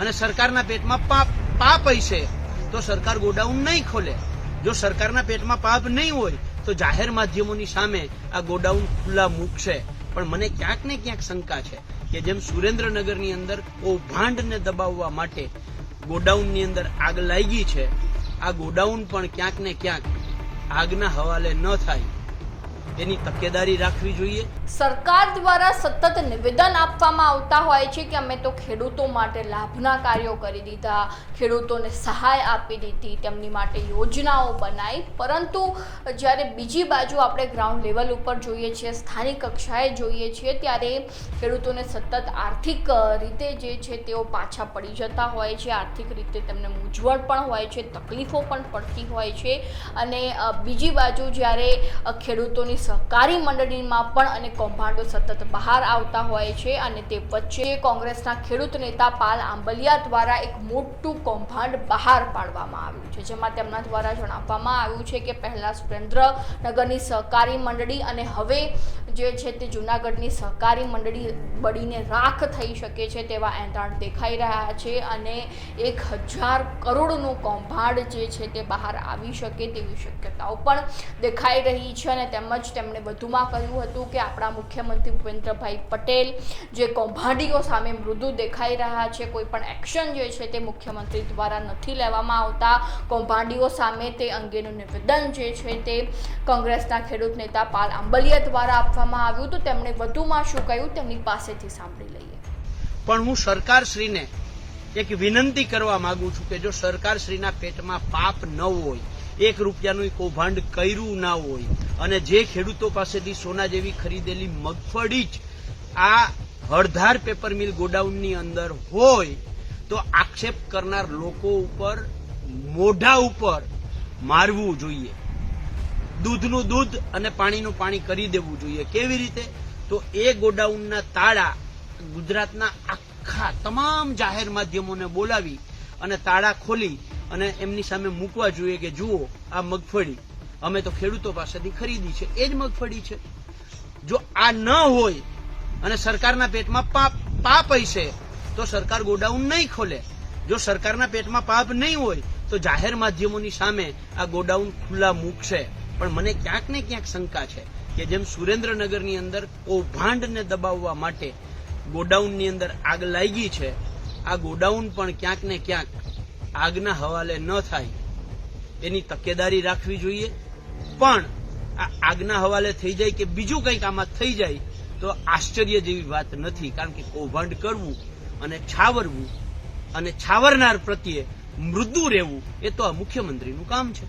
અને સરકારના પેટમાં પાપ પાપ હશે તો સરકાર ગોડાઉન નહીં ખોલે. જો સરકારના પેટમાં પાપ નહીં હોય, તો જાહેર માધ્યમોની સામે આ ગોડાઉન ખુલ્લા મૂકશે. પણ મને ક્યાંક ને ક્યાંક શંકા છે કે જેમ સુરેન્દ્રનગરની અંદર કૌભાંડને દબાવવા માટે ગોડાઉનની અંદર આગ લાગી છે, આ ગોડાઉન પણ ક્યાંક ને ક્યાંક આગના હવાલે ન થાય. એની તકેદારી રાખવી જોઈએ. સરકાર દ્વારા સતત નિવેદન આપવામાં આવતા હોય છે કે અમે તો ખેડૂતો માટે લાભના કાર્યો કરી દીધા, ખેડૂતોને સહાય આપી દીધી, તેમની માટે યોજનાઓ બનાવી પરંતુ જ્યારે બીજી બાજુ આપણે ગ્રાઉન્ડ લેવલ ઉપર જોઈએ છીએ, સ્થાનિક કક્ષાએ જોઈએ છીએ, ત્યારે ખેડૂતોને સતત આર્થિક રીતે જે છે તેઓ પાછા પડી જતા હોય છે. આર્થિક રીતે તેમને મૂંઝવણ પણ હોય છે, તકલીફો પણ પડતી હોય છે. અને બીજી બાજુ જ્યારે ખેડૂતોની સહકારી મંડળીમાં પણ અને કૌભાંડો સતત બહાર આવતા હોય છે અને તે વચ્ચે કોંગ્રેસના ખેડૂત નેતા પાલ આંબલિયા દ્વારા એક મોટું કૌભાંડ બહાર પાડવામાં આવ્યું છે, જેમાં તેમના દ્વારા જણાવવામાં આવ્યું છે કે પહેલાં સુરેન્દ્રનગરની સહકારી મંડળી અને હવે જે છે તે જૂનાગઢની સહકારી મંડળી બળીને રાખ થઈ શકે છે તેવા એંધાણ દેખાઈ રહ્યા છે અને એક હજાર કરોડનું કૌભાંડ જે છે તે બહાર આવી શકે તેવી શક્યતાઓ પણ દેખાઈ રહી છે અને તેમજ તેમણે વધુમાં કહ્યું હતું કે આપણા મુખ્યમંત્રી ભૂપેન્દ્રભાઈ પટેલ જે કૌભાંડીઓ સામે મૃદુ દેખાઈ રહ્યા છે, કોઈ પણ એક્શન જે છે તે મુખ્યમંત્રી દ્વારા નથી લેવામાં આવતા. કૌભાંડીઓ સામે તે અંગેનું નિવેદન જે છે તે કોંગ્રેસના ખેડૂત નેતા પાલ આંબલિયા દ્વારા આપવામાં આવ્યું તો તેમણે વધુમાં શું કહ્યું તેમની પાસેથી સાંભળી લઈએ. પણ હું સરકારશ્રીને એક વિનંતી કરવા માંગુ છું કે જો સરકારશ્રીના પેટમાં પાપ ન હોય, એક રૂપિયાનું કૌભાંડ કર્યું ના હોય, અને જે ખેડૂતો પાસેથી સોના જેવી ખરીદેલી મગફળી જ આ હળધાર પેપર મિલ ગોડાઉનની અંદર હોય, તો આક્ષેપ કરનાર લોકો ઉપર, મોઢા ઉપર મારવું જોઈએ. દૂધનું દૂધ અને પાણીનું પાણી કરી દેવું જોઈએ. કેવી રીતે? તો એ ગોડાઉનના તાળા ગુજરાતના આખા તમામ જાહેર માધ્યમોને બોલાવી અને તાળા ખોલી અને એમની સામે મૂકવા જોઈએ કે જુઓ, આ મગફળી અમે તો ખેડૂતો પાસેથી ખરીદી છે. એ જ મગફળી છે. જો આ ન હોય અને સરકારના પેટમાં પાપ પાપ હશે, તો સરકાર ગોડાઉન નહીં ખોલે. જો સરકારના પેટમાં પાપ નહીં હોય, તો જાહેર માધ્યમોની સામે આ ગોડાઉન ખુલ્લા મૂકશે. પણ મને ક્યાંક ને ક્યાંક શંકા છે કે જેમ સુરેન્દ્રનગરની અંદર કૌભાંડને દબાવવા માટે ગોડાઉનની અંદર આગ લાગી છે, આ ગોડાઉન પણ ક્યાંક ને ક્યાંક આગના હવાલે ન થાય એની તકેદારી રાખવી જોઈએ. પણ આ આગના હવાલે થઈ જાય કે બીજું કંઈક આમાં થઈ જાય તો આશ્ચર્ય જેવી વાત નથી, કારણ કે કૌભાંડ કરવું અને છાવરવું અને છાવરનાર પ્રત્યે મૃદુ રહેવું એ તો આ મુખ્યમંત્રીનું કામ છે.